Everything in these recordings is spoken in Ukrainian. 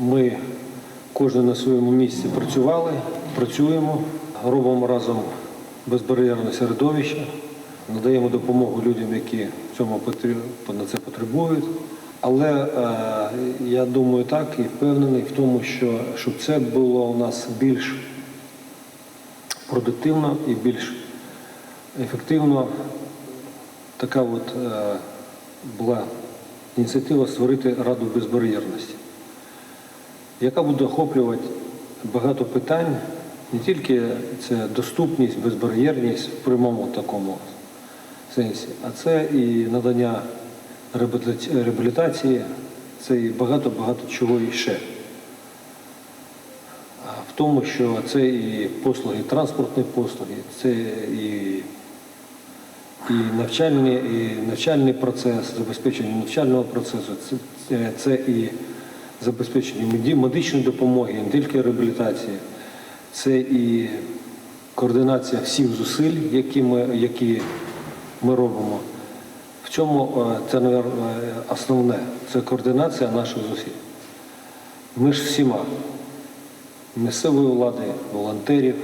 Ми кожен на своєму місці працювали, працюємо, робимо разом безбар'єрне середовище, надаємо допомогу людям, які цьому на це потребують. Але е, я думаю так і впевнений в тому, що щоб це було у нас більш продуктивно і більш ефективно, така от е, була ініціатива створити Раду безбар'єрності яка буде охоплювати багато питань, не тільки це доступність, безбар'єрність в прямому такому сенсі, а це і надання реабілітації, це і багато-багато чого іще. В тому, що це і послуги, транспортні послуги, це і і навчальний, і навчальний процес, забезпечення навчального процесу, це, це, це і забезпечення медичної допомоги, не тільки реабілітації, це і координація всіх зусиль, які ми, які ми робимо. В цьому е, це, мабуть, основне це координація наших зусиль. Ми ж всіма місцевої влади, волонтерів,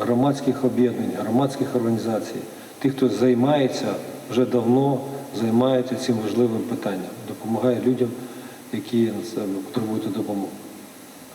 громадських об'єднань, громадських організацій, тих, хто займається вже давно, займається цим важливим питанням, допомагає людям, які на це потребують допомоги.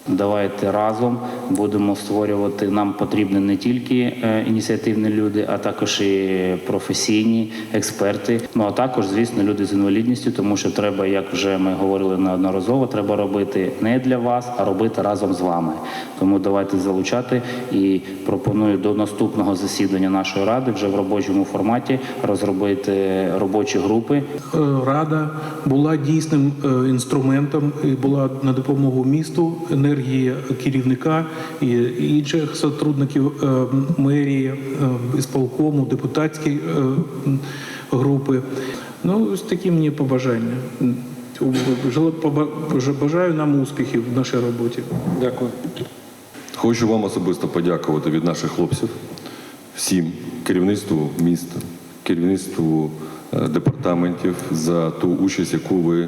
Давайте разом будемо створювати. Нам потрібні не тільки е, ініціативні люди, а також і професійні експерти. Ну а також, звісно, люди з інвалідністю, тому що треба, як вже ми говорили неодноразово, треба робити не для вас, а робити разом з вами. Тому давайте залучати і пропоную до наступного засідання нашої ради вже в робочому форматі розробити робочі групи Е, Рада була дійсним е, інструментом і була на допомогу місту, енергії керівника і інших сотрудників е, мерії, е, ісполкому, депутатські е, групи. Ну, ось такі мені побажання. Бажаю нам успіхів в нашій роботі. Дякую. Хочу вам особисто подякувати від наших хлопців, всім керівництву міста, керівництву департаментів за ту участь, яку ви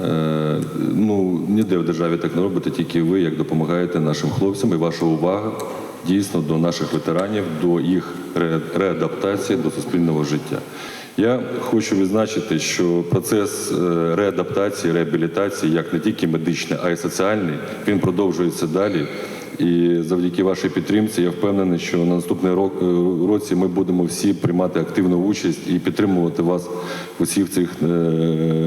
е, ну ніде в державі так не робите, тільки ви як допомагаєте нашим хлопцям і ваша увага дійсно до наших ветеранів, до їх реадаптації до суспільного життя. Я хочу відзначити, що процес е, реадаптації, реабілітації, як не тільки медичний, а й соціальний, він продовжується далі. І завдяки вашій підтримці я впевнений, що на наступний рок, е, році ми будемо всі приймати активну участь і підтримувати вас усіх цих е,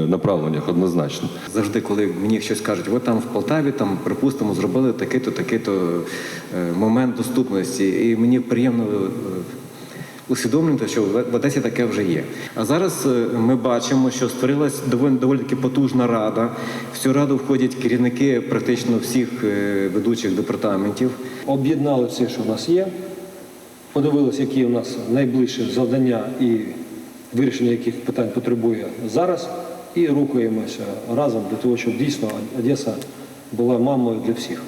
направленнях однозначно. Завжди, коли мені щось кажуть, ви там в Полтаві, там, припустимо, зробили такий-то, такий-то е, момент доступності, і мені приємно усвідомлювати, що в в Одесі таке вже є. А зараз е, ми бачимо, що створилась доволі, доволі таки потужна рада. В цю раду входять керівники практично всіх е, ведучих департаментів. Об'єднали все, що в нас є, подивилися, які у нас найближчі завдання і вирішення яких питань потребує зараз, і рухаємося разом для того, щоб дійсно Одеса була мамою для всіх.